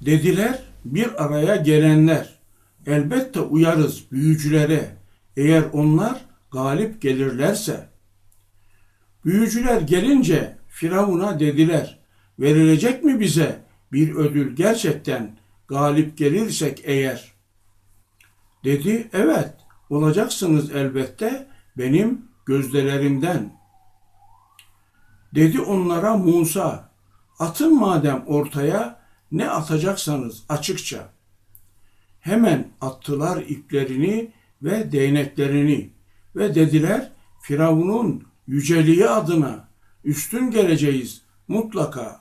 Dediler bir araya gelenler. Elbette uyarız büyücülere eğer onlar galip gelirlerse. Büyücüler gelince Firavun'a dediler verilecek mi bize bir ödül gerçekten galip gelirsek eğer? Dedi evet olacaksınız elbette benim gözdelerimden. Dedi onlara Musa atın madem ortaya ne atacaksanız açıkça. Hemen attılar iplerini ve değneklerini ve dediler Firavun'un yüceliği adına üstün geleceğiz mutlaka.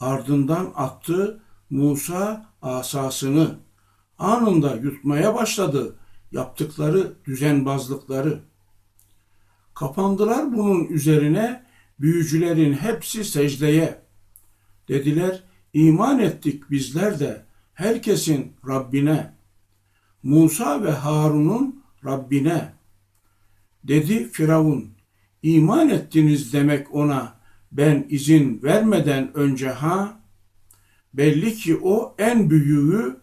Ardından attı Musa asasını. Anında yutmaya başladı yaptıkları düzenbazlıkları. Kapandılar bunun üzerine büyücülerin hepsi secdeye. Dediler iman ettik bizler de herkesin Rabbine. Musa ve Harun'un Rabbine. Dedi Firavun, iman ettiniz demek ona ben izin vermeden önce ha? Belli ki o en büyüğü,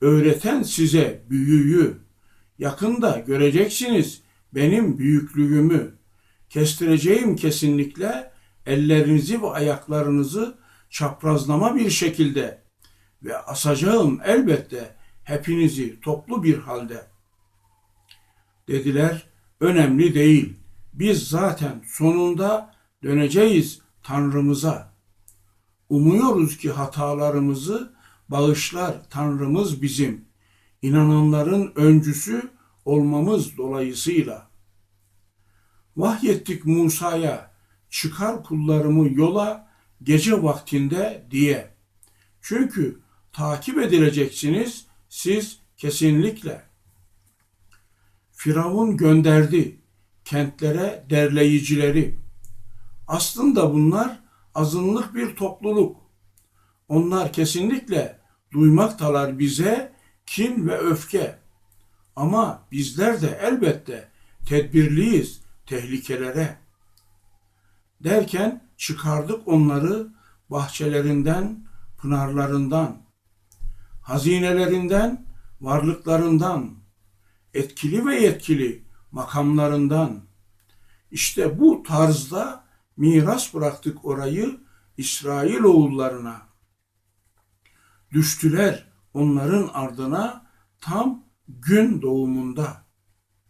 öğreten size büyüğü. Yakında göreceksiniz benim büyüklüğümü. Kestireceğim kesinlikle ellerinizi ve ayaklarınızı çaprazlama bir şekilde ve asacağım elbette hepinizi toplu bir halde. Dediler, önemli değil. Biz zaten sonunda döneceğiz Tanrımıza. Umuyoruz ki hatalarımızı bağışlar Tanrımız bizim. İnananların öncüsü olmamız dolayısıyla. Vahyettik Musa'ya çıkar kullarımı yola gece vaktinde diye. Çünkü takip edileceksiniz siz kesinlikle. Firavun gönderdi kentlere derleyicileri. Aslında bunlar azınlık bir topluluk. Onlar kesinlikle duymaktalar bize kin ve öfke. Ama bizler de elbette tedbirliyiz tehlikelere. Derken çıkardık onları bahçelerinden, pınarlarından, hazinelerinden, varlıklarından, etkili ve yetkili makamlarından. İşte bu tarzda miras bıraktık orayı İsrail oğullarına. Düştüler onların ardına tam gün doğumunda.